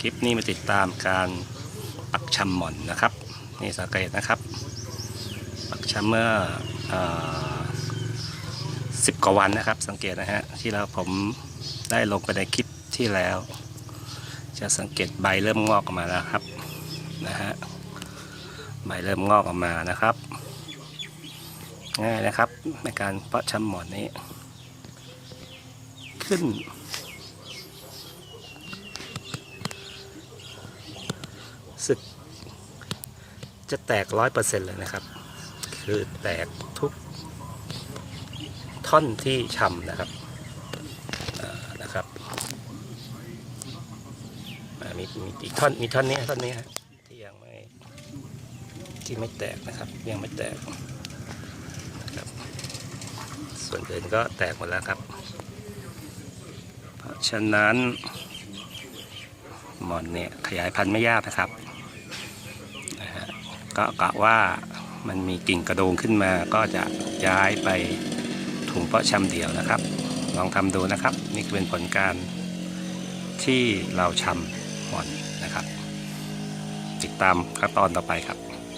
คลิปนี้มาติดตามการปักชำหม่อนนะครับ นี่สังเกตนะครับ ปักชำเมื่อสิบกว่าวันนะครับ สังเกตนะฮะที่เราผมได้ลงไปในคลิปที่แล้ว จะสังเกตใบเริ่มงอกออกมาแล้วครับนะฮะใบเริ่มงอกออกมานะครับ ง่ายนะครับในการเพาะชำหมอนนี้ ขึ้น สึกจะแตกร้อยเปอร์เซ็นต์เลยนะครับ คือแตกทุกท่อนที่ชำนะครับนะครับ มีมีอีกท่อนมีท่อนนี้ท่อนนี้ฮะที่ยังไม่ที่ไม่แตกนะครับ ยังไม่แตกนะครับ ส่วนอื่นก็แตกหมดแล้วครับ เพราะฉะนั้น หมอนเนี่ยขยายพันธุ์ไม่ยากนะครับนะฮะก็กะว่ามันมีกิ่งกระโดงขึ้นมาก็จะย้ายไปถุงเพาะชำเดี่ยวนะครับ ลองทำดูนะครับ นี่เป็นผลการที่เราชำหมอนนะครับ ติดตามขั้นตอนต่อไปครับ